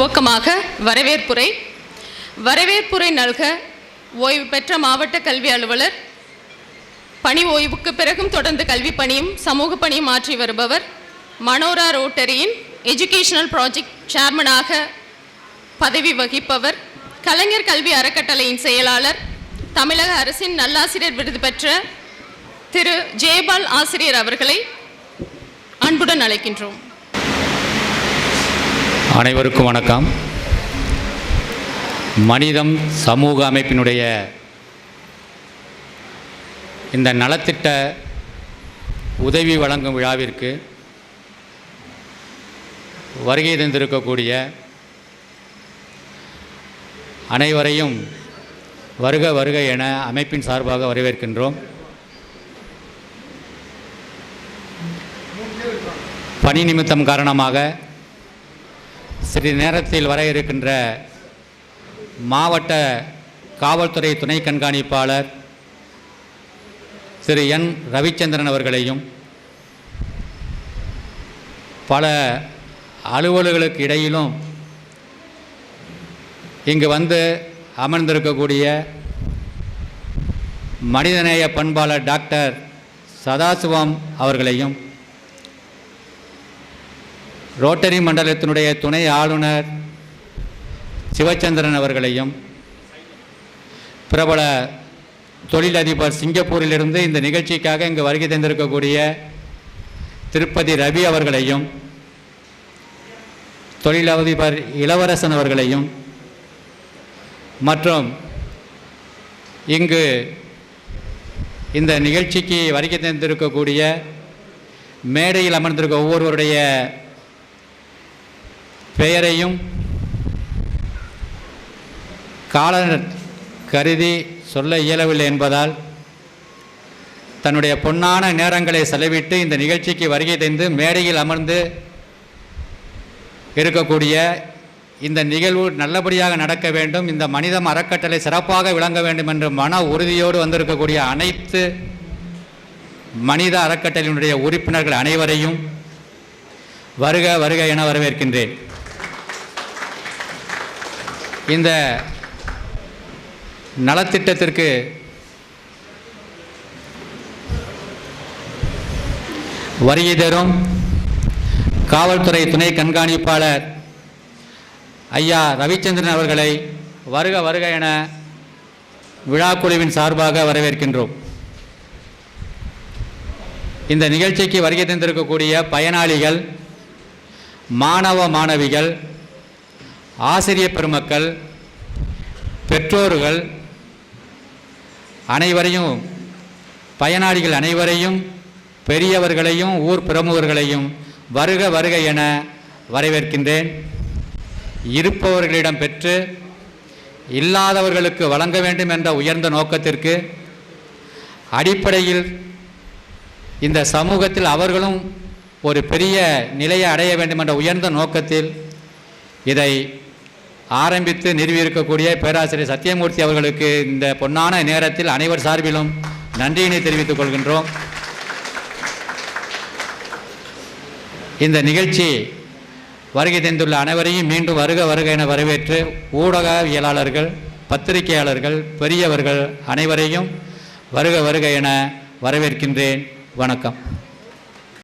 துவக்கமாக வரவேற்புரை. வரவேற்புரை நல்க ஓய்வு பெற்ற மாவட்ட கல்வி அலுவலர். பணி ஓய்வுக்கு பிறகும் தொடர்ந்து கல்வி பணியும் சமூக பணியும் ஆற்றி வருபவர். மனோரா ரோட்டரியின் எஜுகேஷனல் ப்ராஜெக்ட் சேர்மனாக பதவி வகிப்பவர். கலைஞர் கல்வி அறக்கட்டளையின் செயலாளர். தமிழக அரசின் நல்லாசிரியர் விருது பெற்ற திரு. ஜெயபால் ஆசிரியர் அவர்களை அன்புடன் அழைக்கின்றோம். அனைவருக்கும் வணக்கம். மனிதம் சமூக அமைப்பினுடைய இந்த நலத்திட்ட உதவி வழங்கும் விழாவிற்கு வருகை தந்திருக்கக்கூடிய அனைவரையும் வருக வருக என அமைப்பின் சார்பாக வரவேற்கின்றோம். பணி நிமித்தம் காரணமாக சிறிது நேரத்தில் வர இருக்கின்ற மாவட்ட காவல்துறை துணை கண்காணிப்பாளர் திரு என். ரவிச்சந்திரன் அவர்களையும் பல அலுவலர்களுக்கு இடையிலும் இங்கு வந்து அமர்ந்திருக்கக்கூடிய மனிதநேய பண்பாளர் டாக்டர் சதாசிவம் அவர்களையும் ரோட்டரி மண்டலத்தினுடைய துணை ஆளுநர் சிவச்சந்திரன் அவர்களையும் பிரபல தொழிலதிபர் சிங்கப்பூரிலிருந்து இந்த நிகழ்ச்சிக்காக இங்கு வருகை தந்திருக்கக்கூடிய திருப்பதி ரவி அவர்களையும் தொழிலதிபர் இளவரசன் அவர்களையும் மற்றும் இங்கு இந்த நிகழ்ச்சிக்கு வருகை தந்திருக்கக்கூடிய மேடையில் அமர்ந்திருக்க ஒவ்வொருவருடைய பெயரையும் கால கருதி சொல்ல இயலவில்லை என்பதால் தன்னுடைய பொன்னான நேரங்களை செலவிட்டு இந்த நிகழ்ச்சிக்கு வருகை தந்து மேடையில் அமர்ந்து இருக்கக்கூடிய இந்த நிகழ்வு நல்லபடியாக நடக்க வேண்டும். இந்த மனிதம் அறக்கட்டளை சிறப்பாக விளங்க வேண்டும் என்ற மன உறுதியோடு வந்திருக்கக்கூடிய அனைத்து மனித அறக்கட்டளையினுடைய உறுப்பினர்கள் அனைவரையும் வருக வருக என வரவேற்கின்றேன். இந்த நலத்திட்டத்திற்கு வருகை தரும் காவல்துறை துணை கண்காணிப்பாளர் ஐயா ரவிச்சந்திரன் அவர்களை வருக வருக என விழாக்குழுவின் சார்பாக வரவேற்கின்றோம். இந்த நிகழ்ச்சிக்கு வருகை தந்திருக்கக்கூடிய பயனாளிகள் மாணவ மாணவிகள் ஆசிரிய பெருமக்கள் பெற்றோர்கள் அனைவரையும் பயனாளிகள் அனைவரையும் பெரியவர்களையும் ஊர் பிரமுகர்களையும் வருக வருக என வரவேற்கின்றேன். இருப்பவர்களிடம் பெற்று இல்லாதவர்களுக்கு வழங்க வேண்டும் என்ற உயர்ந்த நோக்கத்திற்கு அடிப்படையில் இந்த சமூகத்தில் அவர்களும் ஒரு பெரிய நிலையை அடைய வேண்டும் என்ற உயர்ந்த நோக்கத்தில் இதை ஆரம்பித்து நிறுவியிருக்கக்கூடிய பேராசிரியர் சத்தியமூர்த்தி அவர்களுக்கு இந்த பொன்னான நேரத்தில் அனைவர் சார்பிலும் நன்றியினை தெரிவித்துக் கொள்கின்றோம். இந்த நிகழ்ச்சி வருகை தந்துள்ள அனைவரையும் மீண்டும் வருக வருக என வரவேற்று ஊடகவியலாளர்கள் பத்திரிகையாளர்கள் பெரியவர்கள் அனைவரையும் வருக வருக என வரவேற்கின்றேன். வணக்கம்.